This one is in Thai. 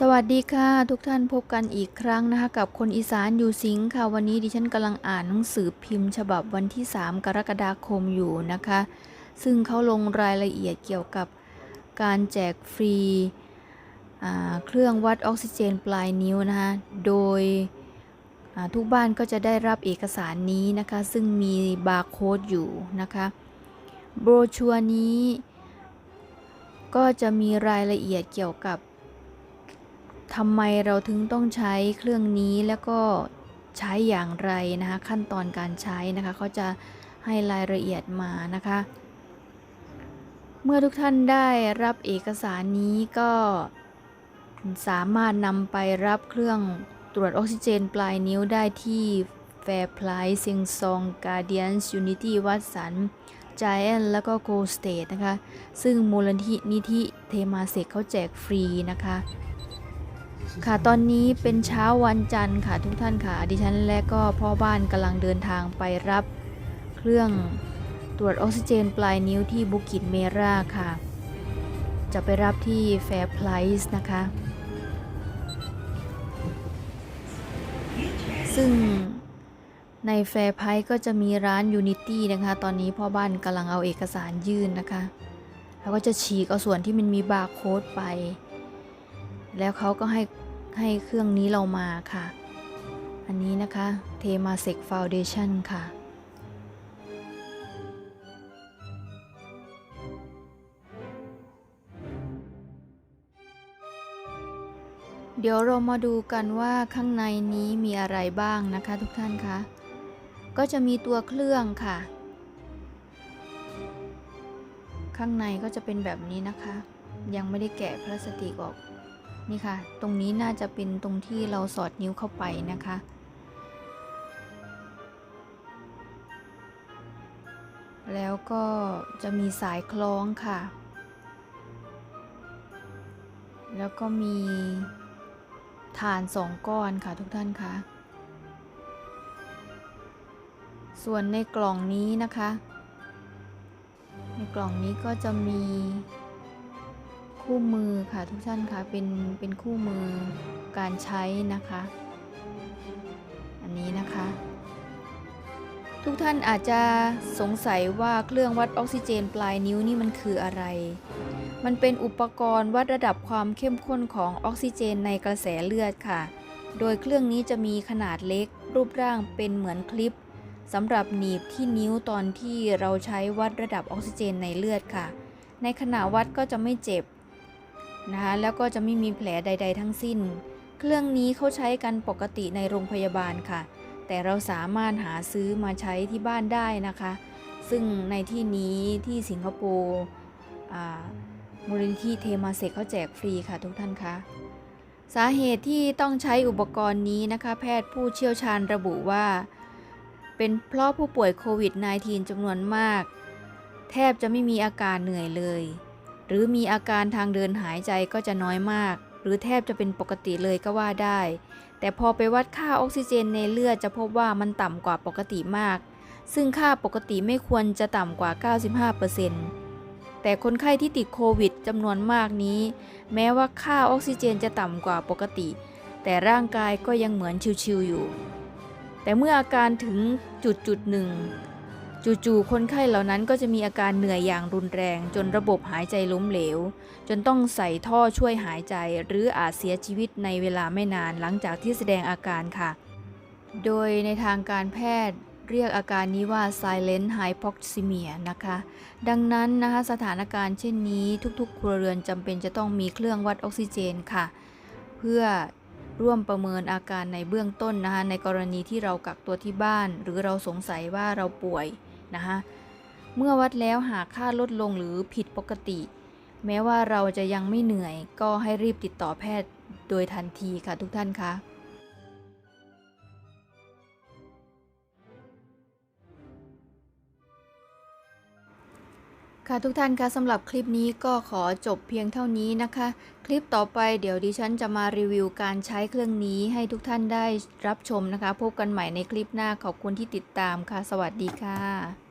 สวัสดีค่ะ ทุกท่านพบกันอีกครั้งนะคะ กับคนอีสานอยู่สิงค์ค่ะ วันนี้ดิฉันกำลังอ่านหนังสือพิมพ์ ฉบับวันที่ 3 กรกฎาคมอยู่นะคะ ซึ่งเขาลงรายละเอียดเกี่ยวกับการแจกฟรีเครื่องวัดออกซิเจนปลายนิ้วนะคะโดยทุกบ้านก็จะได้รับเอกสารนี้นะคะ ซึ่งมีบาร์โค้ดอยู่นะคะโบรชัวร์นี้ ก็จะมีรายละเอียดเกี่ยวกับ ทำไมเราถึงต้องใช้เครื่องนี้แล้วก็ใช้อย่างไรนะคะขั้นตอนการใช้นะคะเขาจะให้รายละเอียดมานะคะ เมื่อทุกท่านได้รับเอกสารนี้ก็สามารถนำไปรับเครื่องตรวจออกซิเจนปลายนิ้วได้ที่ Fairprice เซียงซอง Guardians Unity วัดสัน Giant แล้วก็ Go State นะคะ ซึ่งมูลนิธิเทมาเซกเขาแจกฟรีนะคะ ค่ะตอนนี้เป็นเช้าวันจันทร์ค่ะทุกท่านค่ะดิฉันและก็พ่อบ้านกำลังเดินทางไปรับเครื่องตรวจออกซิเจนปลายนิ้วที่บุกิตเมราค่ะ จะไปรับที่ Fair Price นะคะ ซึ่งใน Fair Price ก็จะมีร้าน Unity นะคะ ตอนนี้พ่อบ้านกำลังเอาเอกสารยื่นนะคะ แล้วก็จะฉีกเอาส่วนที่มันมีบาร์โค้ดไปแล้วเขาก็ให้ ให้เครื่องนี้เรามาค่ะ อันนี้นะคะเทมาเซกฟาวเดชั่นค่ะเดี๋ยวเรามาดูกันว่าข้างในนี้มีอะไรบ้างนะคะทุกท่านคะ ก็จะมีตัวเครื่องค่ะ ข้างในก็จะเป็นแบบนี้นะคะ ยังไม่ได้แกะพลาสติกออก นี่ค่ะ ตรงนี้น่าจะเป็นตรงที่เราสอดนิ้วเข้าไปนะคะ แล้วก็จะมีสายคล้องค่ะ แล้วก็มีฐานสองก้อนค่ะทุกท่านคะส่วนในกล่องนี้นะคะ ในกล่องนี้ก็จะมี คู่มือค่ะทุกท่านคะเป็นเป็นคู่มือการใช้นะคะ อันนี้นะคะ ทุกท่านอาจจะสงสัยว่าเครื่องวัดออกซิเจนปลายนิ้วนี่มันคืออะไร มันเป็นอุปกรณ์วัดระดับความเข้มข้นของออกซิเจนในกระแสเลือดค่ะ โดยเครื่องนี้จะมีขนาดเล็ก รูปร่างเป็นเหมือนคลิปสำหรับหนีบที่นิ้วตอนที่เราใช้วัดระดับออกซิเจนในเลือดค่ะ ในขณะวัดก็จะไม่เจ็บ นะคะแล้วก็จะไม่มีแผลใด ๆ ทั้งสิ้น เครื่องนี้เขาใช้กันปกติในโรงพยาบาลค่ะ แต่เราสามารถหาซื้อมาใช้ที่บ้านได้นะคะ ซึ่งในที่นี้ที่สิงคโปร์มูลนิธิเทมาเซกเขาแจกฟรีค่ะทุกท่านคะสาเหตุที่ต้องใช้อุปกรณ์นี้นะคะ แพทย์ผู้เชี่ยวชาญระบุว่า เป็นเพราะผู้ป่วยโควิด -19 จำนวนมาก แทบจะไม่มีอาการเหนื่อยเลย หรือมีอาการทางเดินหายใจก็จะน้อยมาก หรือแทบจะเป็นปกติเลยก็ว่าได้ แต่พอไปวัดค่าออกซิเจนในเลือดจะพบว่ามันต่ำกว่าปกติมาก ซึ่งค่าปกติไม่ควรจะต่ำกว่า 95%แต่คนไข้ที่ติดโควิดจำนวนมากนี้ แม้ว่าค่าออกซิเจนจะต่ำกว่าปกติ แต่ร่างกายก็ยังเหมือนชิวๆอยู่ แต่เมื่ออาการถึงจุดจุดหนึ่ง จู่ๆคนไข้เหล่านั้นก็จะมีอาการเหนื่อยอย่างรุนแรง จนระบบหายใจล้มเหลว จนต้องใส่ท่อช่วยหายใจ หรืออาจเสียชีวิตในเวลาไม่นานหลังจากที่แสดงอาการค่ะ โดยในทางการแพทย์เรียกอาการนี้ว่า silent hypoxemia นะคะ ดังนั้นนะคะสถานการณ์เช่นนี้ทุกๆ ครัวเรือนจำเป็นจะต้องมีเครื่องวัดออกซิเจนค่ะ เพื่อร่วมประเมินอาการในเบื้องต้นนะคะในกรณีที่เรากักตัวที่บ้าน หรือเราสงสัยว่าเราป่วย นะคะเมื่อวัดแล้วหากค่าลดลงหรือผิดปกติ แม้ว่าเราจะยังไม่เหนื่อยก็ให้รีบติดต่อแพทย์โดยทันทีค่ะทุกท่านคะ ค่ะทุกท่านคะสำหรับคลิปนี้ก็ขอจบเพียงเท่านี้นะคะ คลิปต่อไปเดี๋ยวดิฉันจะมารีวิวการใช้เครื่องนี้ให้ทุกท่านได้รับชมนะคะ พบกันใหม่ในคลิปหน้าขอบคุณที่ติดตามค่ะ สวัสดีค่ะ